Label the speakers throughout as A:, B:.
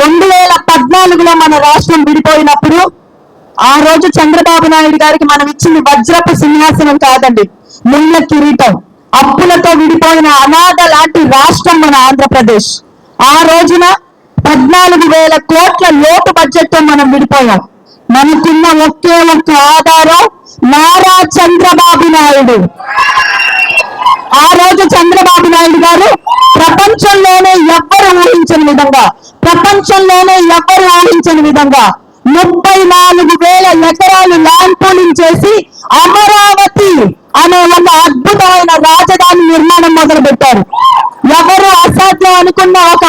A: రెండు వేల పద్నాలుగులో మన రాష్ట్రం విడిపోయినప్పుడు ఆ రోజు చంద్రబాబు నాయుడు గారికి మనం ఇచ్చింది వజ్రపు సింహాసనం కాదండి ముళ్ళ కిరీటం. అప్పులతో విడిపోయిన అనాథ లాంటి రాష్ట్రం మన ఆంధ్రప్రదేశ్. ఆ రోజున పద్నాలుగు వేల కోట్ల లోటు బడ్జెట్తో మనం విడిపోయాం. మనకున్న ఒకే ఒక్క ఆధారం నారా చంద్రబాబు నాయుడు. ఆ రోజు చంద్రబాబు నాయుడు గారు ప్రపంచంలోనే ఎవ్వరు ఊహించని విధంగా ప్రపంచంలోనే ఎవ్వరు ఊహించని విధంగా ముప్పై నాలుగు వేల ఎకరాలు ల్యాండ్ పూలింగ్ చేసి అమరావతి అనే ఒక అద్భుతమైన రాజధాని నిర్మాణం మొదలు పెట్టారు ఎవరు అసాధ్యం అనుకున్న ఒక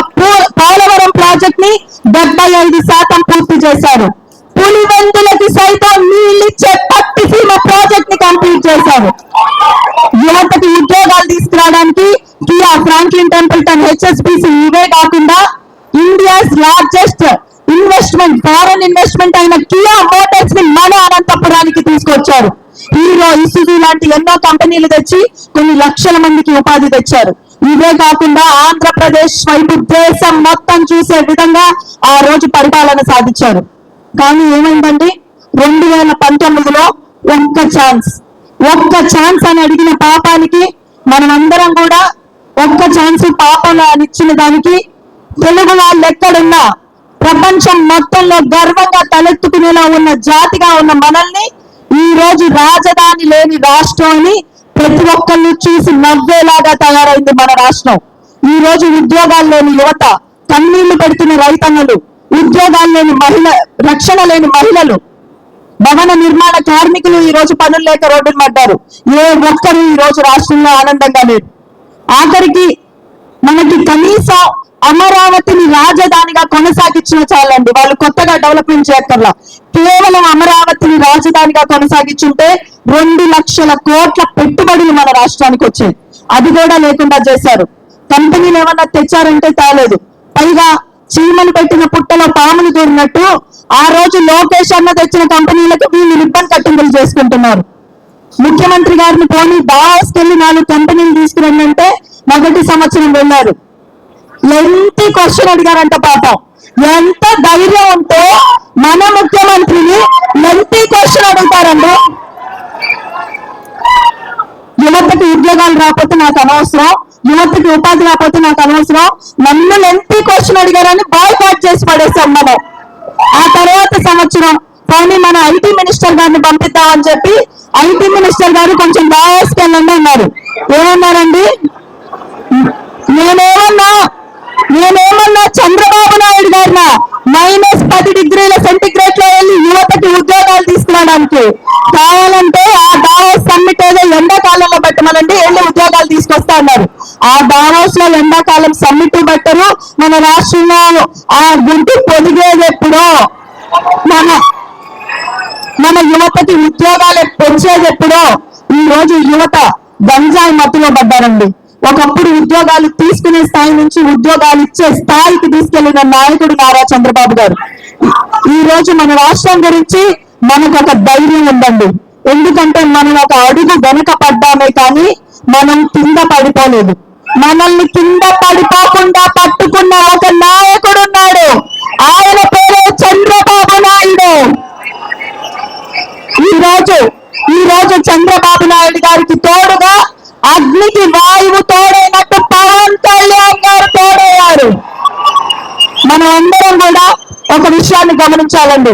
A: పోలవరం ప్రాజెక్ట్ని డెబ్బై ఐదు శాతం పూర్తి చేశారు. పులివెందులకి సైతం నీళ్ళిచ్చే పట్టిసీమ ప్రాజెక్ట్ని కంప్లీట్ చేశారు. ఎన్నో కంపెనీలు తెచ్చి కొన్ని లక్షల మందికి ఉపాధి తెచ్చారు. ఇవే కాకుండా ఆంధ్రప్రదేశ్ వైపు దేశం మొత్తం చూసే విధంగా ఆ రోజు పరిపాలన సాధించారు. కానీ ఏమైందండి? రెండు వేల పంతొమ్మిదిలో ఒక్క ఛాన్స్. ఒక్క ఛాన్స్ అని అడిగిన పాపానికి మనమందరం కూడా ఒక్క ఛాన్స్ పాపంలో అని ఇచ్చిన దానికి తెలుగు వాళ్ళు ఎక్కడున్నా ప్రపంచం మొత్తంలో గర్వంగా తలెత్తుకునేలా ఉన్న జాతిగా ఉన్న మనల్ని ఈ రోజు రాజధాని లేని రాష్ట్రం ప్రతి ఒక్కళ్ళు చూసి నవ్వేలాగా తయారైంది మన రాష్ట్రం. ఈ రోజు ఉద్యోగాలు లేని యువత కన్నీళ్ళు పెడుతున్న రైతన్నలు ఉద్యోగాలు లేని మహిళ రక్షణ లేని మహిళలు భవన నిర్మాణ కార్మికులు ఈ రోజు పనులు లేక రోడ్డున పడ్డారు. ఏ ఒక్కరు ఈ రోజు రాష్ట్రంలో ఆనందంగా లేరు. ఆఖరికి మనకి కనీసం అమరావతిని రాజధానిగా కొనసాగించిన చాలండి. వాళ్ళు కొత్తగా డెవలప్మెంట్ చేయక్కర్లా కేవలం అమరావతిని రాజధానిగా కొనసాగించుంటే రెండు లక్షల కోట్ల పెట్టుబడులు మన రాష్ట్రానికి వచ్చాయి అది కూడా లేకుండా చేశారు. కంపెనీలు ఏమన్నా తెచ్చారంటే తాలేదు. పైగా చీమలు పెట్టిన పుట్టలో పాములు దూరినట్టు ఆ రోజు లోకేష్ అన్న తెచ్చిన కంపెనీలకు వీళ్ళు రిబ్బన్ కట్టింపులు చేసుకుంటున్నారు. ముఖ్యమంత్రి గారిని పోనీ దాస్కి నాలుగు కంపెనీలు తీసుకురండి అంటే మొదటి సంవత్సరం వెళ్ళారు. ఎంత క్వశ్చన్ అడిగారంట పాపం. ఎంత ధైర్యం ఉంటే మన ముఖ్యమంత్రిని ఎంపీ క్వశ్చన్ అడుగుతారండి. యువతకి ఉద్యోగాలు రాకపోతే నాకు అనవసరం యువతకి ఉపాధి రాకపోతే నాకు అనవసరం. నన్ను ఎంపీ క్వశ్చన్ అడిగారని బాయ్కాట్ చేసి పడేసాం మనం ఆ తర్వాత సంవత్సరం కానీ మన ఐటీ మినిస్టర్ గారిని పంపిద్దామని చెప్పి ఐటీ మినిస్టర్ గారు కొంచెం బాగా వెళ్ళండి అన్నారు. ఏమన్నారండి? నేనేమన్నా నేనేమన్నా చంద్రబాబు నాయుడు గారినా? ఉద్యోగాలు కావాలంటే ఆ దావోస్ సమ్మిట్ ఏదో ఎండాకాలంలో పెట్టమనండి వెళ్ళి ఉద్యోగాలు తీసుకొస్తా అన్నారు. ఆ దావోస్లో ఎండాకాలం సమ్మిట్ పెట్టరు. మన రాష్ట్రంలో ఆ గుంటు పొదిగేది ఎప్పుడో మన మన యువతకి ఉద్యోగాలు పెంచేది ఎప్పుడో ఈ రోజు యువత గంజాయి మత్తులో పడ్డారండి. ఒకప్పుడు ఉద్యోగాలు తీసుకునే స్థాయి నుంచి ఉద్యోగాలు ఇచ్చే స్థాయికి తీసుకెళ్ళిన నాయకుడు నారా చంద్రబాబు గారు. ఈ రోజు మన రాష్ట్రం గురించి మనకు ఒక ధైర్యం ఉందండి. ఎందుకంటే మనం ఒక అడుగు వెనక పడ్డామే కానీ మనం కింద పడిపోలేదు. మనల్ని కింద పడిపోకుండా పట్టుకున్న ఒక నాయకుడు ఉన్నాడు. ఆయన పేరు చంద్రబాబు నాయుడు. ఈ రోజు ఈ రోజు చంద్రబాబు నాయుడు గారికి తోడుగా అగ్నికి వాయువు తోడైనట్టు పవన్ కళ్యాణ్ గారు తోడయ్యారు. మనం అందరం కూడా ఒక విషయాన్ని గమనించాలండి.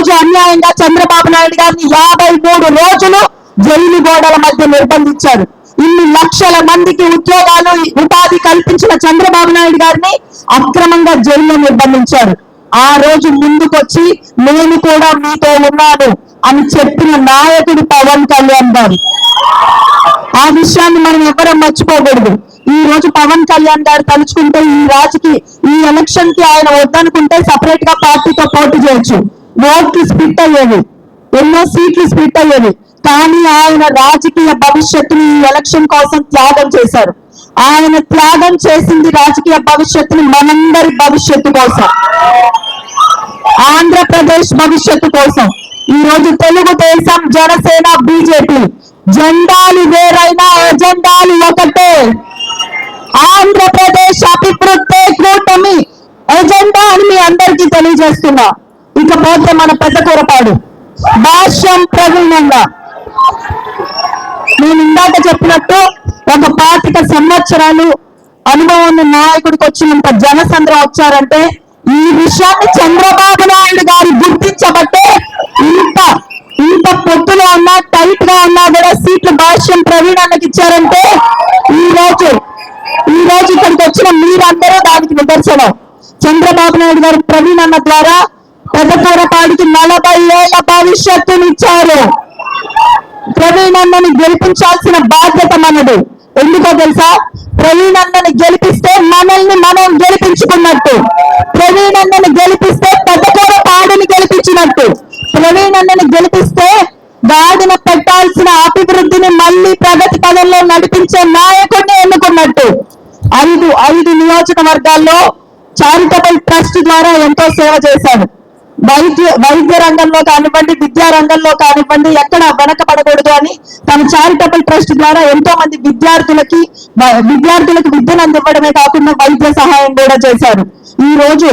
A: రోజు అన్యాయంగా చంద్రబాబు నాయుడు గారిని యాభై మూడు రోజులు జైలు గోడల మధ్య నిర్బంధించారు. ఇన్ని లక్షల మందికి ఉద్యోగాలు ఉపాధి కల్పించిన చంద్రబాబు నాయుడు గారిని అక్రమంగా జైల్లో నిర్బంధించారు. ఆ రోజు ముందుకొచ్చి నేను కూడా మీతో ఉన్నాను అని చెప్పిన నాయకుడు పవన్ కళ్యాణ్ గారు. ఆ విషయాన్ని మనం ఎవరం మర్చిపోకూడదు. ఈ రోజు పవన్ కళ్యాణ్ గారు తలుచుకుంటే ఈ రాజుకి ఈ ఎలక్షన్కి ఆయన వద్దనుకుంటే సపరేట్గా పార్టీతో పోటీ చేయొచ్చు. ఓట్లు స్ప్లిట్ అయ్యేవి. ఎన్నో సీట్లు స్ప్లిట్ అయ్యేవి. కానీ ఆయన రాజకీయ భవిష్యత్తుని ఈ ఎలక్షన్ కోసం త్యాగం చేశారు. ఆయన త్యాగం చేసింది రాజకీయ భవిష్యత్తుని మనందరి భవిష్యత్తు కోసం. ఆంధ్రప్రదేశ్ భవిష్యత్తు కోసం. ఈ రోజు తెలుగుదేశం జనసేన బీజేపీ. జెండాలు వేరైనా ఎజెండాలు ఒకటే. ఆంధ్రప్రదేశ్ అభివృద్ధి కూటమి ఎజెండా అని మీ అందరికీ తెలియజేస్తున్నా. ఇకపోతే మన పెద్ద కూరపాడు. భాష్యం ప్రవీణంగా. నేను ఇందాక చెప్పినట్టు ఒక పాతిక సంవత్సరాలు అనుభవం ఉన్న నాయకుడికి వచ్చినంత జనసంద్ర వచ్చారంటే ఈ విషయాన్ని చంద్రబాబు నాయుడు గారు గుర్తించబట్టే ఇంత ఇంత పొత్తులో ఉన్నా టైట్గా ఉన్నా కూడా సీట్లు భాష్యం ప్రవీణ్ అన్నకి ఇచ్చారంటే ఈ రోజు ఈ రోజు ఇక్కడికి వచ్చిన మీరందరూ దానికి నిదర్శనం. చంద్రబాబు నాయుడు గారు ప్రవీణ్ అన్న ద్వారా పెద్దకూరపాడికి నలభై ఏళ్ళ భవిష్యత్తునిచ్చారు. ప్రవీణ్ అన్నని గెలిపించాల్సిన బాధ్యత మనది. ఎందుకో తెలుసా? ప్రవీణ్ అన్నని గెలిపిస్తే మనల్ని మనం గెలిపించుకున్నట్టు. ప్రవీణ్ అన్నని గెలిపిస్తే పెద్దకూర పాడిని గెలిపించినట్టు. ప్రవీణ్ అన్నని గెలిపిస్తే గాడిన పెట్టాల్సిన అభివృద్ధిని మళ్ళీ ప్రగతి పదంలో నడిపించే నాయకుడిని ఎన్నుకున్నట్టు. ఐదు ఐదు నియోజకవర్గాల్లో చారిటబుల్ ట్రస్ట్ ద్వారా ఎంతో సేవ చేశాను వైద్య వైద్య రంగంలో కానివ్వండి విద్యా రంగంలో కానివ్వండి ఎక్కడ వెనకబడకూడదు అని తన చారిటబుల్ ట్రస్ట్ ద్వారా ఎంతో మంది విద్యార్థులకి విద్యార్థులకు విద్యను అందివ్వడమే కాకుండా వైద్య సహాయం కూడా చేశారు. ఈ రోజు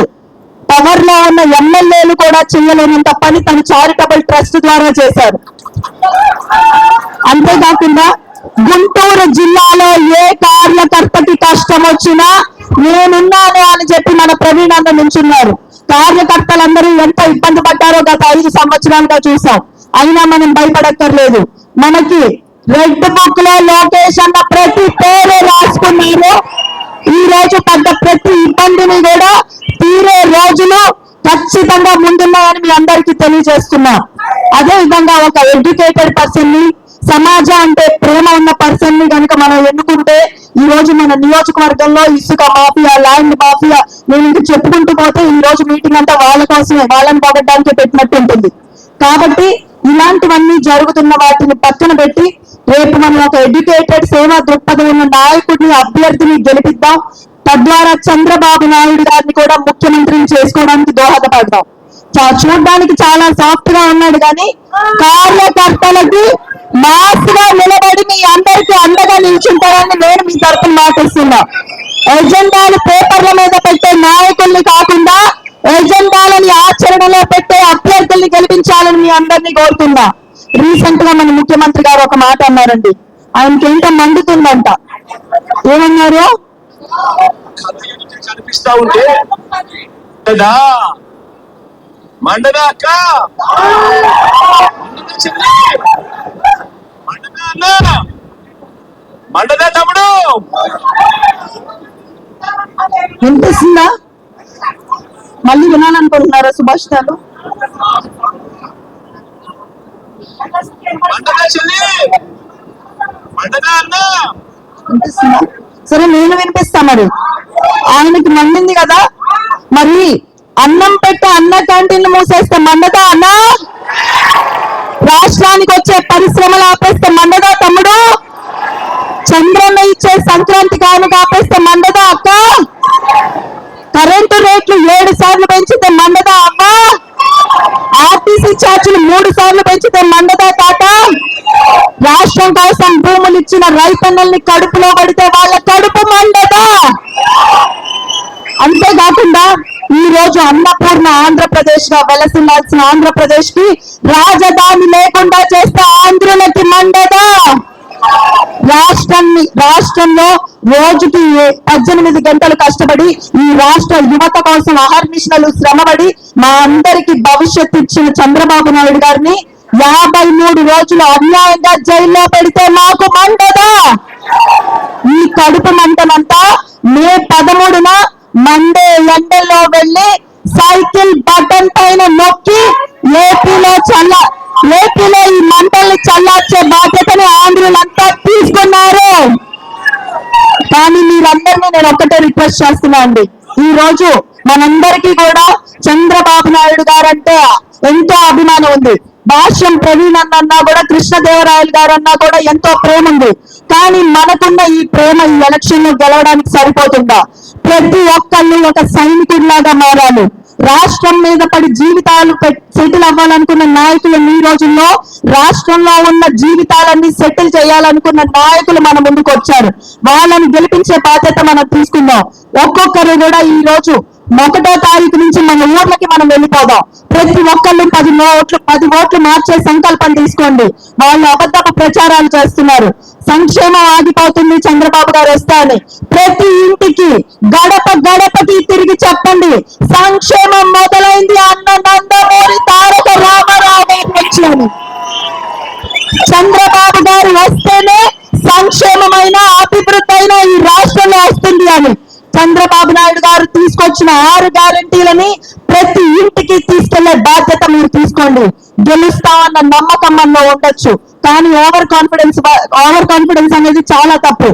A: పవర్లో ఉన్న ఎమ్మెల్యేలు కూడా చేయలేనంత పని తన చారిటబుల్ ట్రస్ట్ ద్వారా చేశారు. అంతేకాకుండా గుంటూరు జిల్లాలో ఏ కార్యకర్తకి కష్టం వచ్చినా నేనున్నాను అని చెప్పి మన ప్రవీణ్ అన్న నుంచున్నారు. కార్యకర్తలందరూ ఎంత ఇబ్బంది పడ్డారో గత ఐదు సంవత్సరాలుగా చూసాం. అయినా మనం భయపడక్కర్లేదు. మనకి రెడ్ బుక్లో లోకేష్ అన్న ప్రతి పేరు రాసుకున్నారు. ఈ రోజు పడ్డ ప్రతి ఇబ్బందిని కూడా తీరే రోజులు ఖచ్చితంగా ముందున్నాయని మీ అందరికీ తెలియజేస్తున్నా. అదే విధంగా ఒక ఎడ్యుకేటెడ్ పర్సన్ని సమాజం అంటే ప్రేమ ఉన్న పర్సన్ని కనుక మనం ఎన్నుకుంటే ఈ రోజు మన నియోజకవర్గంలో ఇసుక మాఫియా ల్యాండ్ మాఫియా నేను ఇంక చెప్పుకుంటూ పోతే ఈ రోజు మీటింగ్ అంతా వాళ్ళ కోసమే వాళ్ళని పొగడ్డానికి పెట్టినట్టు ఉంటుంది. కాబట్టి ఇలాంటివన్నీ జరుగుతున్న వాటిని పక్కన పెట్టి రేపు మనం ఒక ఎడ్యుకేటెడ్ సేవా దృక్పథం ఉన్న నాయకుడిని అభ్యర్థిని గెలిపిద్దాం. తద్వారా చంద్రబాబు నాయుడు గారిని కూడా ముఖ్యమంత్రిని చేసుకోవడానికి దోహదపడదాం చూడ్డానికి చాలా సాఫ్ట్గా ఉన్నాడు కానీ కార్యకర్తలకి మాస్గా నిలబడి మీ అందరికి అండగా నిల్చుంటారని నేను మీ తరఫున మాటిస్తున్నా. ఎజెండాలు పేపర్ల మీద పెట్టే నాయకుల్ని కాకుండా ఎజెండాలని ఆచరణలో పెట్టే అభ్యర్థుల్ని గెలిపించాలని మీ అందరినీ కోరుతున్నా. రీసెంట్గా మన ముఖ్యమంత్రి గారు ఒక మాట అన్నారండి. ఆయనకి ఏంటో మండుతుందంట. ఏమన్నారు?
B: కనిపిస్తా ఉంటే మండదా అక్క మండదా అన్న మండదా తమ్ముడు.
A: వినిపిస్తుందా? మళ్ళీ వినాలనుకుంటున్నారా సుభాష్ గారు? వినిపిస్తుందా? సరే నేను వినిపిస్తా మరి. ఆయనకి మండింది కదా. మరి అన్నం పెట్టే అన్న క్యాంటీన్ మూసేస్తే మండదా అన్నా? రాష్ట్రానికి వచ్చే పరిశ్రమలు ఆపేస్తే మండదా తమ్ముడు? చంద్రన్న ఇచ్చే సంక్రాంతి కానుక ఆపేస్తే మండదా అక్క? కరెంటు రేట్లు ఏడు సార్లు పెంచితే మండదా అమ్మ? ఆర్టీసీ ఛార్జీలు మూడు సార్లు పెంచితే మండదా తాత? రాష్ట్రం కోసం భూములు ఇచ్చిన రైతన్నల్ని కడుపులో పడితే వాళ్ళ కడుపు మండదా అంతేకాకుండా ఈ రోజు అన్నపూర్ణ ఆంధ్రప్రదేశ్గా వెలసిల్లాల్సిన ఆంధ్రప్రదేశ్కి రాజధాని లేకుండా చేస్తే ఆంధ్రులకి మండదా? రాష్ట్రాన్ని రాష్ట్రంలో రోజుకి పద్దెనిమిది గంటలు కష్టపడి ఈ రాష్ట్ర యువత కోసం అహర్నిశలు శ్రమపడి మా అందరికి భవిష్యత్తు ఇచ్చిన చంద్రబాబు నాయుడు గారిని యాభై మూడు రోజులు అన్యాయంగా జైల్లో పెడితే మాకు మండదా? ఈ కడుపు మంటనంతా మే పదమూడున మండే ఎండల్లో వెళ్ళి సైకిల్ బటన్ పైన నొక్కి ఏపీలో చల్ల ఏపీలో ఈ మంటల్ని చల్లార్చే బాధ్యతని ఆంధ్రులంతా తీసుకున్నారు. కానీ మీరందరినీ నేను ఒక్కటే రిక్వెస్ట్ చేస్తున్నా అండి. ఈ రోజు మనందరికీ కూడా చంద్రబాబు నాయుడు గారంటే ఎంతో అభిమానం ఉంది. భాష్యం ప్రవీణ్ అన్న అన్నా కూడా కృష్ణదేవరాయలు గారు అన్నా కూడా ఎంతో ప్రేమ ఉంది కానీ మనకున్న ఈ ప్రేమ ఈ ఎలక్షన్లో గెలవడానికి సరిపోతుందా? ప్రతి ఒక్కళ్ళు ఒక సైనికుడిలాగా మారాలి. రాష్ట్రం మీద పడి జీవితాలు సెటిల్ అవ్వాలనుకున్న నాయకులు ఈ రోజుల్లో రాష్ట్రంలో ఉన్న జీవితాలన్నీ సెటిల్ చేయాలనుకున్న నాయకులు మన ముందుకు వచ్చారు. వాళ్ళని గెలిపించే బాధ్యత మనం తీసుకుందాం. ఒక్కొక్కరు కూడా ఈ రోజు ఒకటో తారీఖు నుంచి మన ఊర్లకి మనం వెళ్ళిపోదాం. ప్రతి ఒక్కళ్ళు పది ఓట్లు పది ఓట్లు మార్చే సంకల్పం తీసుకోండి. వాళ్ళు అబద్ధపు ప్రచారాలు చేస్తున్నారు. సంక్షేమం ఆగిపోతుంది చంద్రబాబు గారు వస్తారని ప్రతి ఇంటికి గడప గడపకి తిరిగి చెప్పండి. సంక్షేమం మొదలైంది. అన్న నందమూరి తారక రామారావు గారు వచ్చాను చంద్రబాబు గారు వస్తేనే సంక్షేమమైన అభివృద్ధి అయిన ఈ రాష్ట్రంలో వస్తుంది అని చంద్రబాబు నాయుడు గారు తీసుకొచ్చిన ఆరు గ్యారంటీలని ప్రతి ఇంటికి తీసుకెళ్ళే బాధ్యత మీరు తీసుకోండి. గెలుస్తామన్న నమ్మకం మనలో ఉండొచ్చు. కానీ ఓవర్ కాన్ఫిడెన్స్ ఓవర్ కాన్ఫిడెన్స్ అనేది చాలా తప్పు.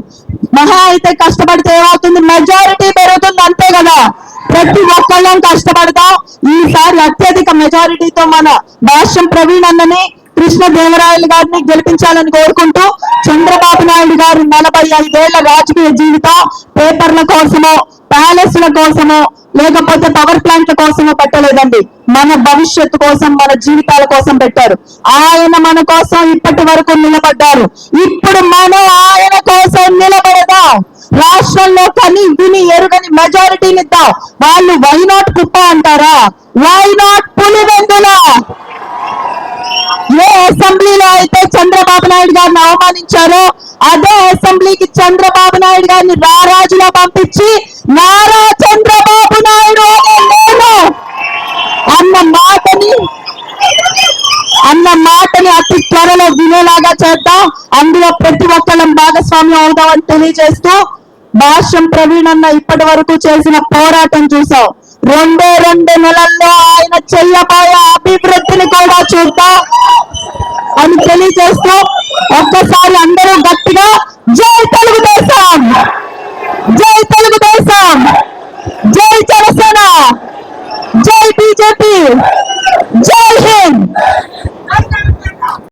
A: మహా అయితే కష్టపడితే ఏమవుతుంది? మెజారిటీ పెరుగుతుంది అంతే కదా. ప్రతి ఒక్కళ్ళం కష్టపడతాం. ఈసారి అత్యధిక మెజారిటీతో మన భాష్యం ప్రవీణ్ అన్నని కృష్ణ దేవరాయలు గారిని గెలిపించాలని కోరుకుంటూ చంద్రబాబు నాయుడు గారు నలభై ఐదేళ్ళ రాజకీయ జీవితం పేపర్ల కోసమో ప్యాలెస్ల కోసమో లేకపోతే పవర్ ప్లాంట్ల కోసమో పెట్టలేదండి. మన భవిష్యత్తు కోసం మన జీవితాల కోసం పెట్టారు. ఆయన మన కోసం ఇప్పటి వరకు నిలబడ్డారు. ఇప్పుడు మనం ఆయన కోసం నిలబడదాం? రాష్ట్రంలో కని విని ఎరుగని మెజారిటీని ఇద్దాం వాళ్ళు వైనాట్ కుప్ప అంటారా? వైనాట్ పులివెందుల? ఏ అసెంబ్లీలో అయితే చంద్రబాబు నాయుడు గారిని అవమానించారో అదే అసెంబ్లీకి చంద్రబాబు నాయుడు గారిని రారాజులా పంపించి నారా చంద్రబాబు నాయుడు అనే నేను అన్న మాటని అన్న మాటని అతి త్వరలో వినేలాగా చేద్దాం అందులో ప్రతి ఒక్కళ్ళం భాగస్వామ్యం అవుదామని తెలియజేస్తూ భాష్యం ప్రవీణ్ అన్న ఇప్పటి వరకు చేసిన పోరాటం చూసాం రెండే రెండు నెలల్లో ఆయన చెయ్యబోయే అభివృద్ధిని కూడా చూద్దాం అని తెలియజేస్తూ ఒక్కసారి అందరూ గట్టిగా జై తెలుగుదేశం! జై తెలుగుదేశం! జై జనసేన! జై బీజేపీ!